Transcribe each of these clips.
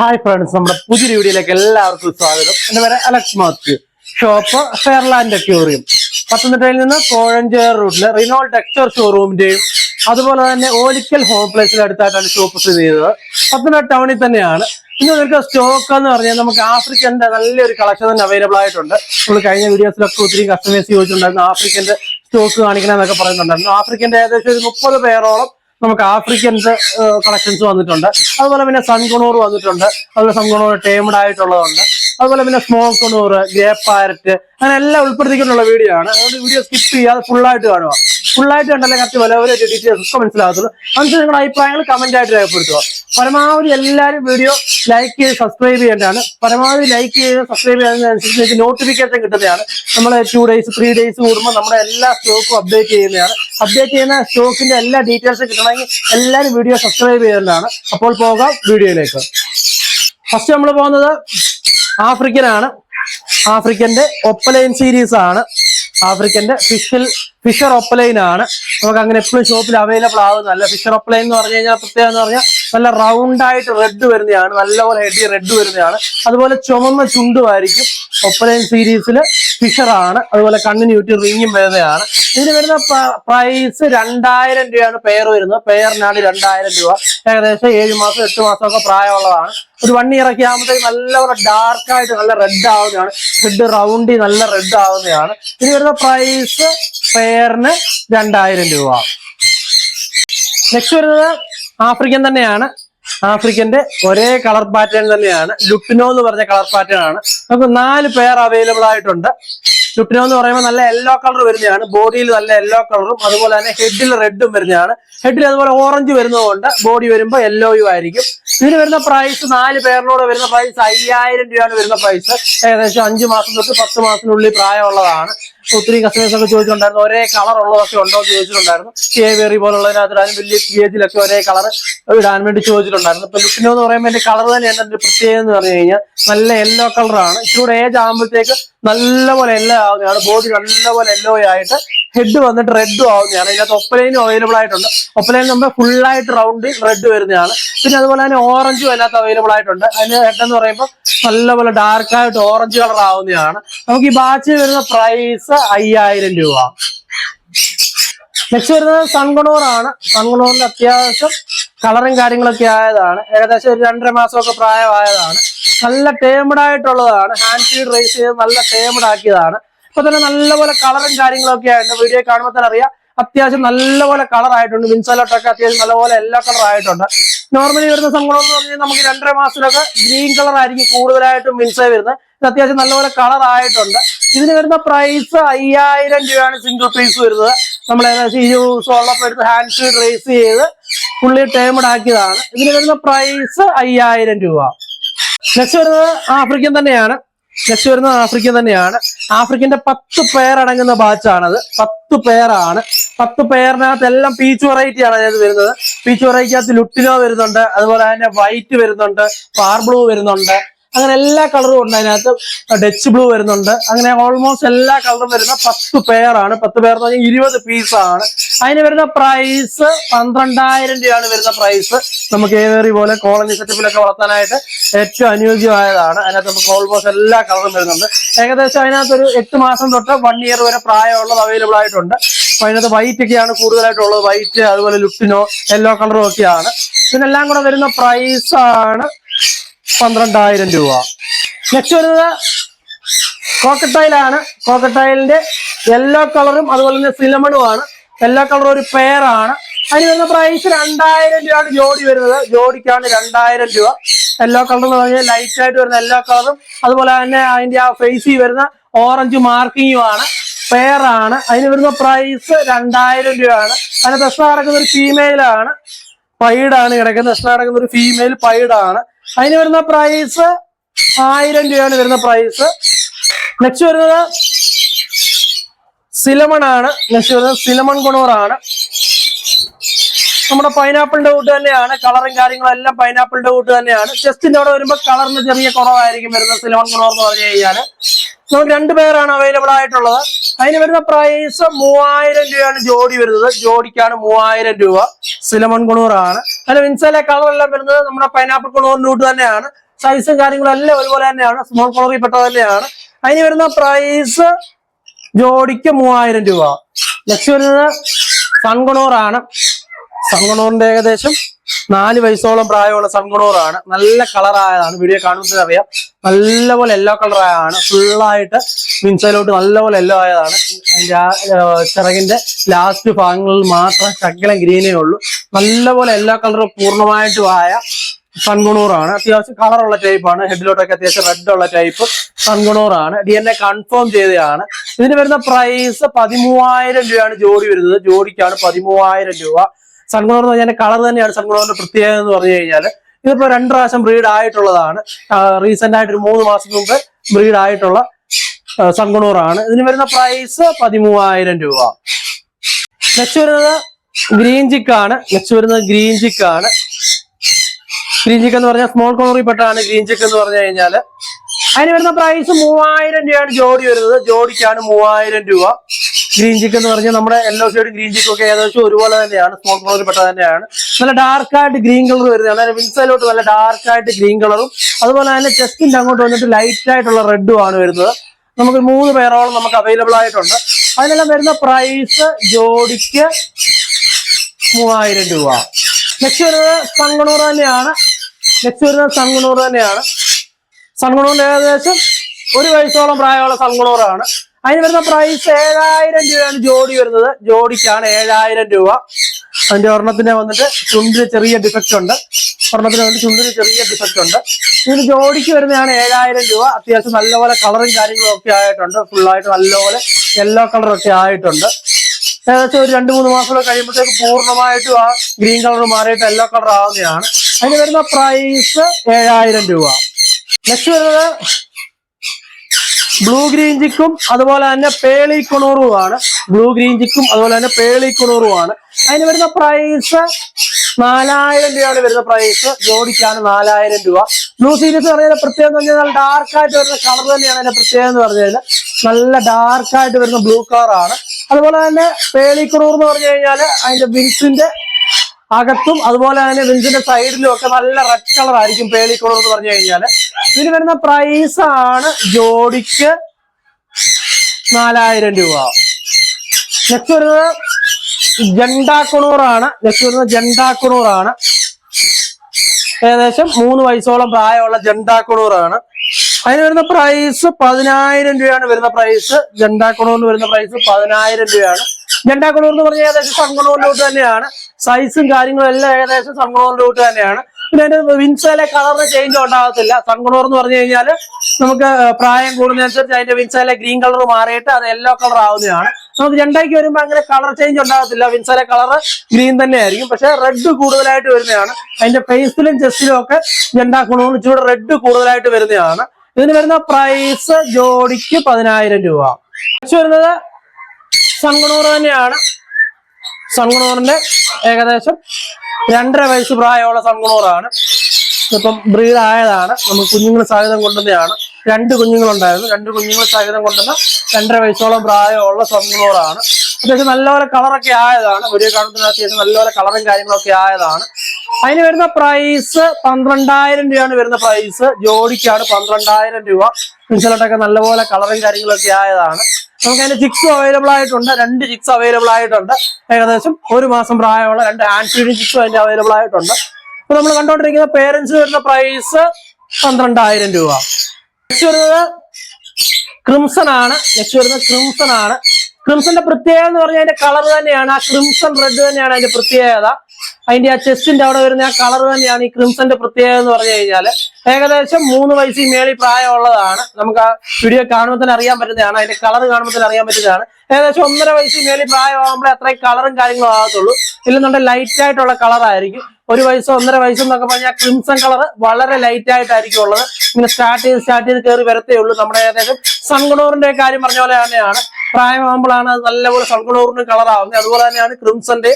Hi friends നമ്മുടെ പുതിയ വീഡിയോയിലേക്ക് എല്ലാവർക്കും സ്വാഗതം. എന്റെ പേര് Alex Mathew shop Fairland aquarium പത്തനംതിട്ടയിൽ നിന്ന് കോഴഞ്ചേർ റൂട്ടിലെ റിനോൾ ടെക്സ്ചർ ഷോറൂമിന്റെയും അതുപോലെ തന്നെ ഓലിക്കൽ ഹോം പ്ലേസിൽ അടുത്തായിട്ടാണ് ഷോപ്പ് സ്ഥിതി ചെയ്തത് പത്തനംതിട്ട ടൗണിൽ തന്നെയാണ്. ഇനി നിങ്ങൾക്ക് സ്റ്റോക്ക് എന്ന് പറഞ്ഞാൽ നമുക്ക് ആഫ്രിക്കന്റെ നല്ലൊരു കളക്ഷൻ തന്നെ അവൈലബിൾ ആയിട്ടുണ്ട്. നമ്മൾ കഴിഞ്ഞ വീഡിയോസിലൊക്കെ ഒത്തിരി കസ്റ്റമേഴ്സ് ചോദിച്ചിട്ടുണ്ടായിരുന്നു ആഫ്രിക്കന്റെ സ്റ്റോക്ക് കാണിക്കണം എന്നൊക്കെ പറയുന്നുണ്ടായിരുന്നു. ആഫ്രിക്കന്റെ ഏകദേശം ഒരു മുപ്പത് പേരോളം നമുക്ക് ആഫ്രിക്കൻസ് കളക്ഷൻസ് വന്നിട്ടുണ്ട്. അതുപോലെ പിന്നെ സൺകുണൂർ വന്നിട്ടുണ്ട്. അതുപോലെ സൺകുണൂർ ടേമഡ് ആയിട്ടുള്ളതുണ്ട്. അതുപോലെ പിന്നെ സ്മോക്ക് കുണൂർ ഗ്രേ പാരറ്റ് അങ്ങനെ എല്ലാം ഉൾപ്പെടുത്തിക്കൊണ്ടുള്ള വീഡിയോ ആണ്. അതുകൊണ്ട് വീഡിയോ സ്കിപ്പ് ചെയ്യാതെ ഫുൾ ആയിട്ട് കാണുക. ഫുൾ ആയിട്ട് കണ്ടല്ലേ കറക്റ്റ് വില ഒരു ഡീറ്റെയിൽസ് ഒക്കെ മനസ്സിലാകത്തുള്ളൂ. അതിന് നിങ്ങളുടെ അഭിപ്രായങ്ങൾ കമന്റ് ആയിട്ട് രേഖപ്പെടുത്തുക. പരമാവധി എല്ലാവരും വീഡിയോ ലൈക്ക് ചെയ്ത് സബ്സ്ക്രൈബ് ചെയ്യേണ്ടതാണ്. പരമാവധി ലൈക്ക് ചെയ്ത് സബ്സ്ക്രൈബ് ചെയ്യുന്നതനുസരിച്ച് നോട്ടിഫിക്കേഷൻ കിട്ടുന്നതാണ്. നമ്മൾ ടു ഡേയ്സ് ത്രീ ഡേയ്സ് കൂടുമ്പോൾ നമ്മുടെ എല്ലാ സ്റ്റോക്കും അപ്ഡേറ്റ് ചെയ്യുന്നതാണ്. അപ്ഡേറ്റ് ചെയ്യുന്ന സ്റ്റോക്കിന്റെ എല്ലാ ഡീറ്റെയിൽസും കിട്ടണമെങ്കിൽ എല്ലാവരും വീഡിയോ സബ്സ്ക്രൈബ് ചെയ്യേണ്ടതാണ്. അപ്പോൾ പോകാം വീഡിയോയിലേക്ക് ഫസ്റ്റ് നമ്മൾ പോകുന്നത് ആഫ്രിക്കനാണ്. ആഫ്രിക്കന്റെ ഒപ്പലൈൻ സീരീസ് ആണ്. ആഫ്രിക്കന്റെ ഫിഷൽ ഫിഷർ ഒപ്പലൈൻ ആണ്. നമുക്ക് അങ്ങനെ എപ്പോഴും ഷോപ്പിൽ അവൈലബിൾ ആവുന്നതല്ല. ഫിഷർ ഒപ്പലൈൻ എന്ന് പറഞ്ഞു കഴിഞ്ഞാൽ പ്രത്യേകം എന്ന് പറഞ്ഞാൽ നല്ല റൗണ്ട് ആയിട്ട് റെഡ് വരുന്നതാണ്. നല്ലപോലെ ഹെഡി റെഡ് വരുന്നതാണ്. അതുപോലെ ചുമന്ന ചുണ്ടുമായിരിക്കും ഒപ്പലൈൻ സീരീസിൽ ഫിഷറാണ് അതുപോലെ കണ്ണിന് ചുറ്റും റിങ്ങും വരുന്നതാണ്. ഇതിന് വരുന്ന പ്രൈസ് രണ്ടായിരം രൂപയാണ്. പെയർ വരുന്നത്. പെയറിനാണ് രണ്ടായിരം രൂപ. ഏകദേശം ഏഴ് മാസം എട്ട് മാസമൊക്കെ പ്രായമുള്ളതാണ്. ഒരു വൺ ഇയർ ഒക്കെ ആകുമ്പോഴത്തേക്ക് നല്ലപോലെ ഡാർക്ക് ആയിട്ട് നല്ല റെഡ് ആവുന്നതാണ്. റെഡ് റൗണ്ടി നല്ല റെഡ് ആവുന്നതാണ്. ഇനി വരുന്ന പ്രൈസ് പെയറിന് രണ്ടായിരം രൂപ. നെക്സ്റ്റ് വരുന്നത് ആഫ്രിക്കൻ തന്നെയാണ്. ആഫ്രിക്കന്റെ ഒരേ കളർ പാറ്റേൺ തന്നെയാണ്. ലുപ്പിനോ എന്ന് പറഞ്ഞ കളർ പാറ്റേൺ ആണ്. നമുക്ക് നാല് പെയർ അവൈലബിൾ ആയിട്ടുണ്ട്. ലുട്ടിനോ എന്ന് പറയുമ്പോൾ നല്ല യെല്ലോ കളർ വരുന്നതാണ്. ബോഡിയിൽ നല്ല യെല്ലോ കളറും അതുപോലെ തന്നെ ഹെഡിൽ റെഡും വരുന്നതാണ്. ഹെഡിൽ അതുപോലെ ഓറഞ്ച് വരുന്നതുകൊണ്ട് ബോഡി വരുമ്പോൾ യെല്ലോയും ആയിരിക്കും. ഇതിന് വരുന്ന പ്രൈസ് നാല് പേരിനോട് വരുന്ന പ്രൈസ് അയ്യായിരം രൂപയാണ് വരുന്ന പ്രൈസ് ഏകദേശം അഞ്ചു മാസം തൊട്ട് പത്ത് മാസത്തിനുള്ളിൽ പ്രായമുള്ളതാണ്. ഒത്തിരി കസ്റ്റമേഴ്സ് ഒക്കെ ചോദിച്ചിട്ടുണ്ടായിരുന്നു ഒരേ കളർ ഉള്ളതൊക്കെ ഉണ്ടോ? എന്ന് ചോദിച്ചിട്ടുണ്ടായിരുന്നു. കേവേറി പോലുള്ളതിനകത്തിടാനും വലിയ കേജിലൊക്കെ ഒരേ കളർ ഇടാൻ വേണ്ടി ചോദിച്ചിട്ടുണ്ടായിരുന്നു. ഇപ്പൊ ലുക്കിനോ എന്ന് പറയുമ്പോൾ എന്റെ കളർ തന്നെ എന്റെ പ്രത്യേകത എന്ന് പറഞ്ഞു കഴിഞ്ഞാൽ നല്ല യെല്ലോ കളറാണ് ഇച്ചിരൂടെ ഏജ് ആകുമ്പോഴത്തേക്ക് നല്ലപോലെ എല്ലോ ആവുന്നതാണ്. ബോഡി നല്ലപോലെ എല്ലോ ആയിട്ട് ഹെഡ് വന്നിട്ട് റെഡും ആവുന്നതാണ്. ഇതിനകത്ത് ഒപ്പലൈനും അവൈലബിൾ ആയിട്ടുണ്ട്. ഒപ്പലൈൻ നമ്മൾ ഫുൾ ആയിട്ട് റൗണ്ട് റെഡ് വരുന്നതാണ്. പിന്നെ അതുപോലെ തന്നെ ഓറഞ്ചും അതിനകത്ത് അവൈലബിൾ ആയിട്ടുണ്ട്. അതിന് ഹെഡ് എന്ന് പറയുമ്പോൾ നല്ലപോലെ ഡാർക്കായിട്ട് ഓറഞ്ച് കളർ ആവുന്നതാണ്. നമുക്ക് ഈ ബാച്ചിൽ വരുന്ന പ്രൈസ് അയ്യായിരം രൂപ. നെക്സ്റ്റ് വരുന്നത് സൺകുണൂർ ആണ്. അത്യാവശ്യം കളറും കാര്യങ്ങളൊക്കെ ആയതാണ്. ഏകദേശം ഒരു രണ്ടര മാസമൊക്കെ പ്രായമായതാണ്. നല്ല ടേമഡ് ആയിട്ടുള്ളതാണ്. ഹാൻഡ് ഫീഡ് റേസ് ചെയ്ത് നല്ല ടേമഡ് ആക്കിയതാണ്. ഇപ്പൊ തന്നെ നല്ലപോലെ കളറും കാര്യങ്ങളൊക്കെ ആയിട്ട് വീഡിയോ കാണുമ്പോൾ തന്നെ അറിയാം. അത്യാവശ്യം നല്ലപോലെ കളർ ആയിട്ടുണ്ട്. മിൻസലോട്ടൊക്കെ അത്യാവശ്യം നല്ലപോലെ എല്ലാ കളർ ആയിട്ടുണ്ട്. നോർമലി വരുന്ന സംഭവം എന്ന് പറഞ്ഞാൽ നമുക്ക് രണ്ടര മാസത്തിലൊക്കെ ഗ്രീൻ കളർ ആയിരിക്കും കൂടുതലായിട്ടും വിൻസേ വരുന്നത്. ഇത് അത്യാവശ്യം നല്ലപോലെ കളർ ആയിട്ടുണ്ട്. ഇതിന് വരുന്ന പ്രൈസ് അയ്യായിരം രൂപയാണ് സിംഗിൾ പീസ് വരുന്നത്. നമ്മൾ ഏകദേശം ഈ സോളപ്പ് എടുത്ത് ഹാൻഡ് ഫീഡ് റേസ് ചെയ്ത് ഫുള്ളി ടേമഡ് ആക്കിയതാണ്. ഇതിന് വരുന്ന പ്രൈസ് അയ്യായിരം രൂപ. നെക്സ്റ്റ് വരുന്നത് ആഫ്രിക്കൻ തന്നെയാണ്. നെക്സ്റ്റ് വരുന്നത് ആഫ്രിക്കൻ തന്നെയാണ്. ആഫ്രിക്കന്റെ പത്ത് പേർ അടങ്ങുന്ന ബാച്ചാണത് പത്ത് പേരാണ് പത്ത് പേരിനകത്ത് എല്ലാം പീച്ച് വെറൈറ്റി ആണ് അതിനകത്ത് വരുന്നത്. പീച്ച് വെറൈറ്റിക്കകത്ത് ലുട്ടിനോ വരുന്നുണ്ട്. അതുപോലെ തന്നെ വൈറ്റ് വരുന്നുണ്ട്. പാർ ബ്ലൂ വരുന്നുണ്ട്. അങ്ങനെ എല്ലാ കളറും ഉണ്ട് അതിനകത്ത്. ഡച്ച് ബ്ലൂ വരുന്നുണ്ട്. അങ്ങനെ ഓൾമോസ്റ്റ് എല്ലാ കളറും വരുന്ന പത്ത് പേറാണ് പത്ത് പേർ എന്ന് പറഞ്ഞാൽ ഇരുപത് പീസാണ് അതിന് വരുന്ന പ്രൈസ് പന്ത്രണ്ടായിരം രൂപയാണ് വരുന്ന പ്രൈസ് നമുക്ക് ഏവേറി പോലെ കോളനി സെറ്റപ്പിലൊക്കെ വളർത്താനായിട്ട് ഏറ്റവും അനുയോജ്യമായതാണ്. അതിനകത്ത് നമുക്ക് ഓൾമോസ്റ്റ് എല്ലാ കളറും വരുന്നുണ്ട്. ഏകദേശം അതിനകത്ത് ഒരു എട്ട് മാസം തൊട്ട് വൺ ഇയർ വരെ പ്രായമുള്ളത് അവൈലബിൾ ആയിട്ടുണ്ട്. അതിനകത്ത് വൈറ്റ് ഒക്കെയാണ് കൂടുതലായിട്ടുള്ളത്. വൈറ്റ് അതുപോലെ ലുക്കിനോ യെല്ലോ കളറും ഒക്കെയാണ്. ഇതിനെല്ലാം കൂടെ വരുന്ന പ്രൈസാണ് പന്ത്രണ്ടായിരം രൂപ. നെക്സ്റ്റ് വരുന്നത് കോക്കട്ടൈലാണ് കോക്കട്ടൈലിന്റെ യെല്ലോ കളറും അതുപോലെ തന്നെ സിലമണുമാണ് യെല്ലോ കളർ ഒരു പെയറാണ് അതിന് വരുന്ന പ്രൈസ് രണ്ടായിരം രൂപയാണ് ജോഡി വരുന്നത്. ജോഡിക്കാണ് രണ്ടായിരം രൂപ. യെല്ലോ കളർ എന്ന് പറഞ്ഞാൽ ലൈറ്റ് ആയിട്ട് വരുന്ന യെല്ലോ കളറും അതുപോലെ തന്നെ അതിന്റെ ആ ഫേസിൽ വരുന്ന ഓറഞ്ച് മാർക്കിങ്ങുമാണ് പെയറാണ് അതിന് വരുന്ന പ്രൈസ് രണ്ടായിരം രൂപയാണ്. അതിന് പ്രശ്നം നടക്കുന്ന ഒരു ഫീമെയിലാണ് പൈഡാണ് കിടക്കുന്നത് പ്രശ്നം നടക്കുന്ന ഒരു ഫീമെയിൽ പൈഡാണ് അതിന് വരുന്ന പ്രൈസ് ആയിരം രൂപയാണ് വരുന്ന പ്രൈസ് നെക്സ്റ്റ് വരുന്നത് സിലമൺ ആണ്. നെക്സ്റ്റ് വരുന്നത് സിലമൺ ഗുണൂറാണ് നമ്മുടെ പൈനാപ്പിളിന്റെ കൂട്ട് തന്നെയാണ്. കളറും കാര്യങ്ങളും എല്ലാം പൈനാപ്പിളിന്റെ കൂട്ട് തന്നെയാണ്. ചെസ്റ്റിന്റെ അവിടെ വരുമ്പോൾ കളറിന് ചെറിയ കുറവായിരിക്കും വരുന്നത് സിലമൺ ഗുണോർ എന്ന് പറഞ്ഞു കഴിഞ്ഞാൽ. നമുക്ക് രണ്ട് പേരാണ് അവൈലബിൾ ആയിട്ടുള്ളത്. അതിന് വരുന്ന പ്രൈസ് മൂവായിരം രൂപയാണ് ജോഡി വരുന്നത്. ജോഡിക്കാണ് മൂവായിരം രൂപ. സിലമൺ കുണൂറാണ് അതിൽ കളർ എല്ലാം വരുന്നത് നമ്മുടെ പൈനാപ്പിൾ ഗുണൂറിന്റെ കൂട്ട് തന്നെയാണ് സൈസും കാര്യങ്ങളും എല്ലാം ഒരുപോലെ തന്നെയാണ്. സ്മോൾ കളറിൽ പെട്ടത് തന്നെയാണ്. അതിന് വരുന്ന പ്രൈസ് ജോഡിക്ക് മൂവായിരം രൂപ. ലക്ഷ്യം വരുന്നത് സൺഗുണോറാണ് സൺഗുണോറിന്റെ ഏകദേശം നാല് വയസ്സോളം പ്രായമുള്ള സൺഗുണോറാണ് നല്ല കളറായതാണ്. വീഡിയോ കാണുമ്പോൾ അറിയാം നല്ലപോലെ യെല്ലോ കളറായതാണ് ഫുള്ളായിട്ട് മിൻസയിലോട്ട് നല്ലപോലെ യെല്ലോ ആയതാണ്. ചിറകിന്റെ ലാസ്റ്റ് ഭാഗങ്ങളിൽ മാത്രം ശകലം ഗ്രീനേ ഉള്ളൂ. നല്ലപോലെ യെല്ലോ കളർ പൂർണമായിട്ടും ആയ സൺഗുണൂറാണ് അത്യാവശ്യം കളറുള്ള ടൈപ്പാണ് ഹെഡിലോട്ടൊക്കെ അത്യാവശ്യം റെഡ് ഉള്ള ടൈപ്പ് സൺഗുണൂറാണ് ഡി എൻ എ കൺഫേം ചെയ്തതാണ്. ഇതിന് വരുന്ന പ്രൈസ് പതിമൂവായിരം രൂപയാണ് ജോഡി വരുന്നത്. ജോഡിക്കാണ് പതിമൂവായിരം രൂപ. സൺഗുണർ എന്ന് പറഞ്ഞാൽ കളർ തന്നെയാണ് സൺഗുണറിന്റെ പ്രത്യേകത എന്ന് പറഞ്ഞു കഴിഞ്ഞാൽ ഇതിപ്പോ രണ്ട് പ്രാവശ്യം ബ്രീഡ് ആയിട്ടുള്ളതാണ്. റീസെന്റ് ആയിട്ട് ഒരു മൂന്ന് മാസം മുമ്പ് ബ്രീഡ് ആയിട്ടുള്ള സൺഗുണൂറാണ് ഇതിന് വരുന്ന പ്രൈസ് പതിമൂവായിരം രൂപ. നെക്സ്റ്റ് വരുന്നത് ഗ്രീൻ ചിക്കാണ് നെക്സ്റ്റ് വരുന്നത് ഗ്രീൻ ചിക്കാണ് ഗ്രീൻ ചിക്ക് എന്ന് പറഞ്ഞാൽ സ്മോൾ കോണറി പെട്ടാണ് ഗ്രീൻ ചിക്ക് എന്ന് പറഞ്ഞു കഴിഞ്ഞാൽ അതിന് വരുന്ന പ്രൈസ് മൂവായിരം രൂപയാണ് ജോഡി വരുന്നത്. ജോഡിക്കാണ് മൂവായിരം രൂപ. ഗ്രീൻ ചിക്ക് എന്ന് പറഞ്ഞാൽ നമ്മുടെ യെല്ലോ ഷെയ്ഡും ഗ്രീൻ ചിക്കും ഒക്കെ ഏകദേശം ഒരുപോലെ തന്നെയാണ്. സ്മോൾ കളറിൽ പെട്ടത് തന്നെയാണ്. നല്ല ഡാർക്ക് ആയിട്ട് ഗ്രീൻ കളർ വരുന്നത് അതായത് വിൻസൈലോട്ട് നല്ല ഡാർക്ക് ആയിട്ട് ഗ്രീൻ കളറും അതുപോലെ തന്നെ ചെസ്റ്റിന്റെ അങ്ങോട്ട് വന്നിട്ട് ലൈറ്റ് ആയിട്ടുള്ള റെഡും ആണ് വരുന്നത്. നമുക്ക് മൂന്ന് പേരോളം നമുക്ക് അവൈലബിൾ ആയിട്ടുണ്ട്. അതിനെല്ലാം വരുന്ന പ്രൈസ് ജോഡിക്ക് മൂവായിരം രൂപ. നെക്സ്റ്റ് വരുന്നത് സങ്കണൂർ തന്നെയാണ്. നെക്സ്റ്റ് വരുന്നത് സങ്കണൂർ തന്നെയാണ്. സങ്കണൂറിന്റെ ഏകദേശം ഒരു വയസ്സോളം പ്രായമുള്ള സൺഗണൂറാണ് അതിന് വരുന്ന പ്രൈസ് ഏഴായിരം രൂപയാണ് ജോഡി വരുന്നത്. ജോഡിക്കാണ് ഏഴായിരം രൂപ. അതിന്റെ ഒരെണ്ണത്തിന് വന്നിട്ട് ചുണ്ടിന് ചെറിയ ഡിഫക്റ്റ് ഉണ്ട്. ഒരെണ്ണത്തിന് വന്നിട്ട് ചുണ്ടിന് ചെറിയ ഡിഫക്റ്റ് ഉണ്ട്. ഇതിന് ജോഡിക്ക് വരുന്നതാണ് ഏഴായിരം രൂപ. അത്യാവശ്യം നല്ലപോലെ കളറും കാര്യങ്ങളും ഒക്കെ ആയിട്ടുണ്ട്. ഫുള്ളായിട്ട് നല്ലപോലെ യെല്ലോ കളറൊക്കെ ആയിട്ടുണ്ട്. ഏകദേശം ഒരു രണ്ട് മൂന്ന് മാസം കഴിയുമ്പോഴത്തേക്ക് പൂർണമായിട്ടും ആ ഗ്രീൻ കളർ മാറിയിട്ട് യെല്ലോ കളർ ആവുന്നതാണ്. അതിന് വരുന്ന പ്രൈസ് ഏഴായിരം രൂപ. നെക്സ്റ്റ് വരുന്നത് ബ്ലൂ ഗ്രീൻ ചിക്കും അതുപോലെ തന്നെ പേളി കുണൂറുമാണ് ബ്ലൂ ഗ്രീൻ ചിക്കും അതുപോലെ തന്നെ പേളി കുണൂറുമാണ് അതിന് വരുന്ന പ്രൈസ് നാലായിരം രൂപയാണ് വരുന്ന പ്രൈസ് ജോഡിക്കാണ് നാലായിരം രൂപ. ബ്ലൂ സീരീസ് പറഞ്ഞാൽ പ്രത്യേകം എന്ന് പറഞ്ഞാൽ ഡാർക്ക് ആയിട്ട് വരുന്ന കളർ തന്നെയാണ് അതിന്റെ പ്രത്യേകത എന്ന് പറഞ്ഞാൽ. നല്ല ഡാർക്കായിട്ട് വരുന്ന ബ്ലൂ കളറാണ് അതുപോലെ തന്നെ പേളി കുണൂർ എന്ന് പറഞ്ഞു കഴിഞ്ഞാൽ അതിന്റെ വിൻസിന്റെ അകത്തും അതുപോലെ തന്നെ ബെഞ്ചിന്റെ സൈഡിലും ഒക്കെ നല്ല റെഡ് കളർ ആയിരിക്കും പേളി കളർ എന്ന് പറഞ്ഞു കഴിഞ്ഞാൽ ഇതിന് വരുന്ന പ്രൈസ് ആണ് ജോഡിക്ക് നാലായിരം രൂപ. നെക്സ്റ്റ് വരുന്നത് ജണ്ടാക്കുണൂറാണ്. നെക്സ്റ്റ് വരുന്നത് ജണ്ടാക്കുണൂറാണ്. ഏകദേശം മൂന്ന് വയസ്സോളം പ്രായമുള്ള ജണ്ടാക്കുണൂറാണ്. അതിന് വരുന്ന പ്രൈസ് പതിനായിരം രൂപയാണ് വരുന്ന പ്രൈസ് ജണ്ടാക്കുണൂറിന് വരുന്ന പ്രൈസ് പതിനായിരം രൂപയാണ്. ജണ്ടാക്കുണൂർ എന്ന് പറഞ്ഞാൽ ഏകദേശം സൺകുണൂറിലോട്ട് തന്നെയാണ്. സൈസും കാര്യങ്ങളും എല്ലാം ഏകദേശം സൺകുണൂറിലോട്ട് തന്നെയാണ്. പിന്നെ അതിന്റെ വിൻസയിലെ കളറിന് ചേഞ്ച് ഉണ്ടാകത്തില്ല. സൺകുണൂർ എന്ന് പറഞ്ഞു കഴിഞ്ഞാൽ നമുക്ക് പ്രായം കൂടുന്നതനുസരിച്ച് അതിന്റെ വിൻസയിലെ ഗ്രീൻ കളർ മാറിയിട്ട് അത് യെല്ലോ കളർ ആവുന്നതാണ്. നമുക്ക് ജണ്ടയ്ക്ക് വരുമ്പോൾ അങ്ങനെ കളർ ചേഞ്ച് ഉണ്ടാകത്തില്ല. വിൻസയിലെ കളർ ഗ്രീൻ തന്നെ ആയിരിക്കും പക്ഷെ റെഡ് കൂടുതലായിട്ട് വരുന്നതാണ്. അതിന്റെ ഫേസിലും ചെസ്റ്റിലും ഒക്കെ ജണ്ടാ കുണൂറിന് ഇച്ചിരി റെഡ് കൂടുതലായിട്ട് വരുന്നതാണ്. ഇതിന് വരുന്ന പ്രൈസ് ജോഡിക്ക് പതിനായിരം രൂപ. വരുന്നത് സൺകുണൂർ തന്നെയാണ്. സങ്കണൂറിന്റെ ഏകദേശം രണ്ടര വയസ്സ് പ്രായമുള്ള സങ്കണൂറാണ് ഇപ്പം ബ്രീഡ് ആയതാണ് നമുക്ക് കുഞ്ഞുങ്ങൾ സഹിതം കൊണ്ടുവന്നതാണ്. രണ്ട് കുഞ്ഞുങ്ങളുണ്ടായിരുന്നു. രണ്ട് കുഞ്ഞുങ്ങൾ സഹിതം കൊണ്ടുവന്ന രണ്ടര വയസ്സോളം പ്രായമുള്ള സങ്കണൂറാണ് അത്യാവശ്യം നല്ലപോലെ കളറൊക്കെ ആയതാണ്. ഒരു കാണുന്ന അത്യാവശ്യം നല്ലപോലെ കളറും കാര്യങ്ങളൊക്കെ ആയതാണ്. അതിന് വരുന്ന പ്രൈസ് പന്ത്രണ്ടായിരം രൂപയാണ് വരുന്ന പ്രൈസ്. ജോഡിക്കാണ് പന്ത്രണ്ടായിരം രൂപ. മിൻസലോട്ടൊക്കെ നല്ലപോലെ കളറും കാര്യങ്ങളൊക്കെ ആയതാണ്. നമുക്ക് അതിന്റെ ചിക്സ് അവൈലബിൾ ആയിട്ടുണ്ട്. രണ്ട് ചിക്സ് അവൈലബിൾ ആയിട്ടുണ്ട്. ഏകദേശം ഒരു മാസം പ്രായമുള്ള രണ്ട് ഹാൻഡ് ചിക്സും അതിന്റെ അവൈലബിൾ ആയിട്ടുണ്ട്. അപ്പൊ നമ്മൾ കണ്ടുകൊണ്ടിരിക്കുന്ന പേരൻസ് വരുന്ന പ്രൈസ് പന്ത്രണ്ടായിരം രൂപ. നെക്സ്റ്റ് വരുന്നത് ക്രിംസൺ ആണ്. നെക്സ്റ്റ് വരുന്നത് ക്രിംസൺ ആണ്. ക്രിംസന്റെ പ്രത്യേകത എന്ന് പറഞ്ഞാൽ അതിന്റെ കളർ തന്നെയാണ്. ആ ക്രിംസൺ റെഡ് തന്നെയാണ് അതിന്റെ പ്രത്യേകത. അതിന്റെ ആ ചെസ്റ്റിന്റെ അവിടെ വരുന്ന ആ കളർ തന്നെയാണ് ഈ ക്രിംസന്റെ പ്രത്യേകത എന്ന് പറഞ്ഞു കഴിഞ്ഞാൽ. ഏകദേശം മൂന്ന് വയസ്സിൽ മേളിൽ പ്രായമുള്ളതാണ്. നമുക്ക് ആ വീഡിയോ കാണുമ്പോൾ തന്നെ അറിയാൻ പറ്റുന്നതാണ്. അതിന്റെ കളർ കാണുമ്പോൾ തന്നെ അറിയാൻ പറ്റുന്നതാണ്. ഏകദേശം ഒന്നര വയസ്സിൽ മേളിൽ പ്രായമാകുമ്പോഴേ അത്രയും കളറും കാര്യങ്ങളും ആകത്തുള്ളൂ. ഇല്ലെന്നുണ്ടെങ്കിൽ ലൈറ്റ് ആയിട്ടുള്ള കളർ ആയിരിക്കും. ഒരു വയസ്സോ ഒന്നര വയസ്സോ എന്നൊക്കെ പറഞ്ഞാൽ ക്രിംസൺ കളർ വളരെ ലൈറ്റ് ആയിട്ടായിരിക്കും ഉള്ളത്. ഇങ്ങനെ സ്റ്റാർട്ട് ചെയ്ത് സ്റ്റാർട്ട് ചെയ്ത് കയറി വരത്തേ ഉള്ളൂ. നമ്മുടെ ഏകദേശം സൺകുണൂറിന്റെ കാര്യം പറഞ്ഞ പോലെ തന്നെയാണ്. പ്രായമാകുമ്പോഴാണ് അത് നല്ലപോലെ കളർ ആവുന്നത് അതുപോലെ തന്നെയാണ് ക്രിംസന്റെ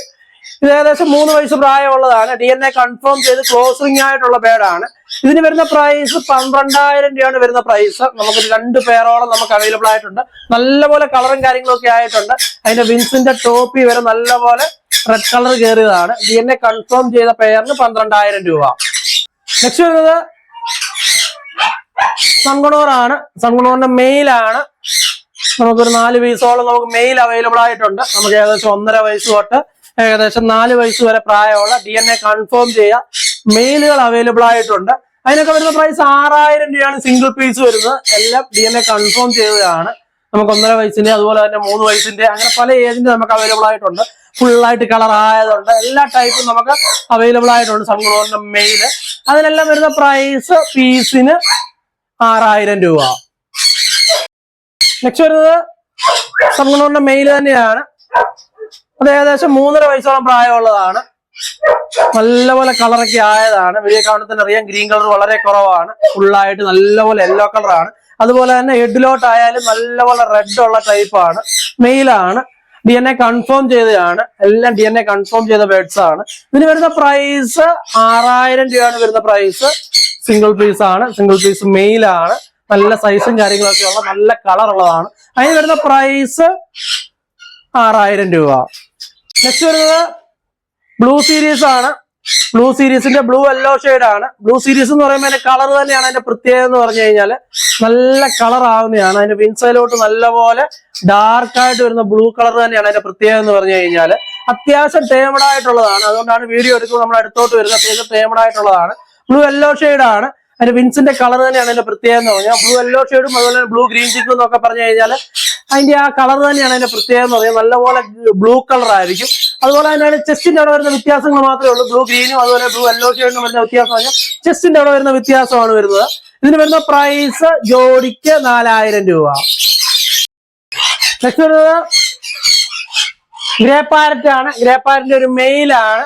ഇത് ഏകദേശം മൂന്ന് വയസ്സ് പ്രായമുള്ളതാണ്. ഡി എൻ എ കൺഫേം ചെയ്ത് ക്ലോസിംഗ് ആയിട്ടുള്ള പേടാണ് ഇതിന് വരുന്ന പ്രൈസ് പന്ത്രണ്ടായിരം രൂപയാണ് വരുന്ന പ്രൈസ് നമുക്ക് രണ്ട് പേരോളം നമുക്ക് അവൈലബിൾ ആയിട്ടുണ്ട്. നല്ലപോലെ കളറും കാര്യങ്ങളും ഒക്കെ ആയിട്ടുണ്ട്. അതിന്റെ വിൻസിന്റെ ടോപ്പി വരെ നല്ലപോലെ റെഡ് കളർ കയറിയതാണ് ഡി എൻ എ കൺഫേം ചെയ്ത പേരിന് പന്ത്രണ്ടായിരം രൂപ. നെക്സ്റ്റ് വരുന്നത് സൺഗുണോറാണ് സൺഗുണോറിന്റെ മെയിലാണ് നമുക്കൊരു നാല് പീസോളം നമുക്ക് മെയിൽ അവൈലബിൾ ആയിട്ടുണ്ട്. നമുക്ക് ഏകദേശം ഒന്നര വയസ്സ് തൊട്ട് ഏകദേശം നാല് വയസ്സ് വരെ പ്രായമുള്ള ഡി എൻ എ കൺഫേം ചെയ്യുക മെയിലുകൾ അവൈലബിൾ ആയിട്ടുണ്ട്. അതിനൊക്കെ വരുന്ന പ്രൈസ് ആറായിരം രൂപയാണ് സിംഗിൾ പീസ് വരുന്നത്. എല്ലാം ഡി എൻ എ കൺഫേം ചെയ്തതാണ്. നമുക്ക് ഒന്നര വയസ്സിന്റെ അതുപോലെ തന്നെ മൂന്ന് വയസ്സിന്റെ അങ്ങനെ പല ഏജിന്റെ നമുക്ക് അവൈലബിൾ ആയിട്ടുണ്ട്. ഫുൾ ആയിട്ട് കളർ ആയതുണ്ട് എല്ലാ ടൈപ്പും നമുക്ക് അവൈലബിൾ ആയിട്ടുണ്ട്. സൺഗ്ലോറിന്റെ മെയിൽ അതിനെല്ലാം വരുന്ന പ്രൈസ് പീസിന് ആറായിരം രൂപ. നെക്സ്റ്റ് വരുന്നത് സൺഗ്ലോറിന്റെ മെയിൽ തന്നെയാണ്. അത് ഏകദേശം മൂന്നര വയസ്സോളം പ്രായമുള്ളതാണ്. നല്ലപോലെ കളറൊക്കെ ആയതാണ്. വലിയ കാണുമ്പോൾ തന്നെ അറിയാം ഗ്രീൻ കളർ വളരെ കുറവാണ്. ഫുള്ളായിട്ട് നല്ലപോലെ യെല്ലോ കളറാണ് അതുപോലെ തന്നെ ഹെഡിലോട്ട് ആയാലും നല്ലപോലെ റെഡ് ഉള്ള ടൈപ്പാണ് മെയിലാണ് ഡി എൻ എ കൺഫേം ചെയ്തതാണ്. എല്ലാം ഡി എൻ എ കൺഫേം ചെയ്ത ബേഡ്സ് ആണ്. ഇതിന് വരുന്ന പ്രൈസ് ആറായിരം രൂപയാണ് വരുന്ന പ്രൈസ് സിംഗിൾ പീസ് ആണ്. സിംഗിൾ പീസ് മെയിലാണ് നല്ല സൈസും കാര്യങ്ങളൊക്കെ ഉള്ള നല്ല കളർ ഉള്ളതാണ്. അതിന് വരുന്ന പ്രൈസ് ആറായിരം രൂപ. നെക്സ്റ്റ് വരുന്നത് ബ്ലൂ സീരീസ് ആണ്. ബ്ലൂ സീരീസിന്റെ ബ്ലൂ യെല്ലോ ആണ്. ബ്ലൂ സീരീസ് എന്ന് പറയുമ്പോൾ അതിന്റെ കളർ തന്നെയാണ് അതിന്റെ പ്രത്യേകത എന്ന് പറഞ്ഞു കഴിഞ്ഞാൽ നല്ല കളർ ആവുന്നതാണ്. അതിന്റെ വിൻസൈലോട്ട് നല്ലപോലെ ഡാർക്ക് ആയിട്ട് വരുന്ന ബ്ലൂ കളർ തന്നെയാണ് അതിന്റെ പ്രത്യേകത എന്ന് പറഞ്ഞു കഴിഞ്ഞാൽ അത്യാവശ്യം ടേമഡ് ആയിട്ടുള്ളതാണ്. അതുകൊണ്ടാണ് വീഡിയോ എടുക്കുമ്പോൾ നമ്മൾ അടുത്തോട്ട് വരുന്നത്. അത്യാവശ്യം ടേമഡ് ആയിട്ടുള്ളതാണ്. ബ്ലൂ യെല്ലോ ആണ്. അതിന്റെ വിൻസിന്റെ കളർ തന്നെയാണ് അതിന്റെ പ്രത്യേകത എന്ന് പറഞ്ഞാൽ. ബ്ലൂ യെല്ലോ ഷെയ്ഡും അതുപോലെ ബ്ലൂ ഗ്രീൻ ചിക്കും എന്നൊക്കെ പറഞ്ഞു കഴിഞ്ഞാൽ അതിന്റെ ആ കളർ തന്നെയാണ് അതിന്റെ പ്രത്യേകത എന്ന് പറയുന്നത്. നല്ലപോലെ ബ്ലൂ കളർ ആയിരിക്കും. അതുപോലെ തന്നെ ചെസ്റ്റിന്റെ അവിടെ വരുന്ന വ്യത്യാസങ്ങൾ മാത്രമേ ഉള്ളൂ. ബ്ലൂ ഗ്രീനും അതുപോലെ ബ്ലൂ യെല്ലോ ഷെയ്ഡിനും വരുന്ന വ്യത്യാസം പറഞ്ഞാൽ ചെസ്റ്റിന്റെ അവിടെ വരുന്ന വ്യത്യാസമാണ് വരുന്നത്. ഇതിന് വരുന്ന പ്രൈസ് ജോഡിക്ക് നാലായിരം രൂപ. നെക്സ്റ്റ് വരുന്നത് ഗ്രേ പാരറ്റ് ആണ്. ഗ്രേ പാരറ്റിന്റെ ഒരു മെയിലാണ്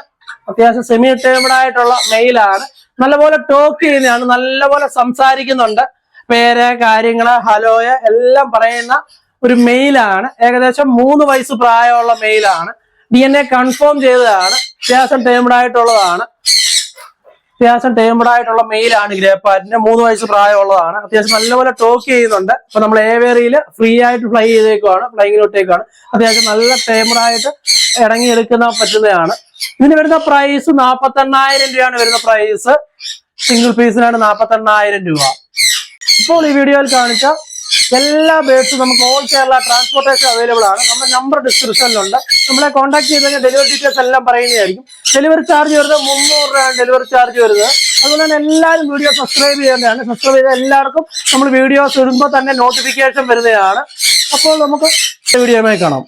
അത്യാവശ്യം സെമി ടേമഡ് ആയിട്ടുള്ള മെയിലാണ് നല്ലപോലെ ടോക്ക് ചെയ്യുന്നതാണ്. നല്ലപോലെ സംസാരിക്കുന്നുണ്ട്. പേര് കാര്യങ്ങൾ ഹലോയ എല്ലാം പറയുന്ന ഒരു മെയിലാണ്. ഏകദേശം മൂന്ന് വയസ്സ് പ്രായമുള്ള മെയിലാണ്. ഡി എൻ എ കൺഫേം ചെയ്തതാണ്. അത്യാവശ്യം ടേംഡ് ആയിട്ടുള്ളതാണ്. അത്യാവശ്യം ടേംഡ് ആയിട്ടുള്ള മെയിലാണ് ഗ്രേപ്പാറ്റിന്റെ മൂന്ന് വയസ്സ് പ്രായമുള്ളതാണ്. അത്യാവശ്യം നല്ലപോലെ ടോക്ക് ചെയ്യുന്നുണ്ട്. അപ്പൊ നമ്മൾ ഏവേറിയിൽ ഫ്രീ ആയിട്ട് ഫ്ലൈ ചെയ്തേക്കുവാണ്. ഫ്ലൈങ്ങിലോട്ടേക്കാണ് അത്യാവശ്യം നല്ല ടേംഡ് ആയിട്ട് ഇറങ്ങിയെടുക്കുന്ന പറ്റുന്നതാണ്. ഇതിന് വരുന്ന പ്രൈസ് നാൽപ്പത്തി എണ്ണായിരം രൂപയാണ് വരുന്ന പ്രൈസ് സിംഗിൾ പീസിനാണ് നാപ്പത്തെണ്ണായിരം രൂപ. ഇപ്പോൾ ഈ വീഡിയോയിൽ കാണിച്ച എല്ലാ ബേഡ്സും നമുക്ക് ഓൾ കേരള ട്രാൻസ്പോർട്ടേഷൻ അവൈലബിൾ ആണ്. നമ്മുടെ നമ്പർ ഡിസ്ക്രിപ്ഷനിലുണ്ട് നമ്മളെ കോൺടാക്ട് ചെയ്ത് കഴിഞ്ഞാൽ ഡെലിവറി ഡീറ്റെയിൽസ് എല്ലാം പറയുന്നതായിരിക്കും. ഡെലിവറി ചാർജ് വരുന്നത് മുന്നൂറ് രൂപയാണ് ഡെലിവറി ചാർജ് വരുന്നത്. അതുപോലെ തന്നെ എല്ലാവരും വീഡിയോ സബ്സ്ക്രൈബ് ചെയ്യേണ്ടതാണ് സബ്സ്ക്രൈബ് ചെയ്ത എല്ലാവർക്കും നമ്മൾ വീഡിയോസ് ഇടുമ്പോൾ തന്നെ നോട്ടിഫിക്കേഷൻ വരുന്നതാണ്. അപ്പോൾ നമുക്ക് വീഡിയോ കാണാം.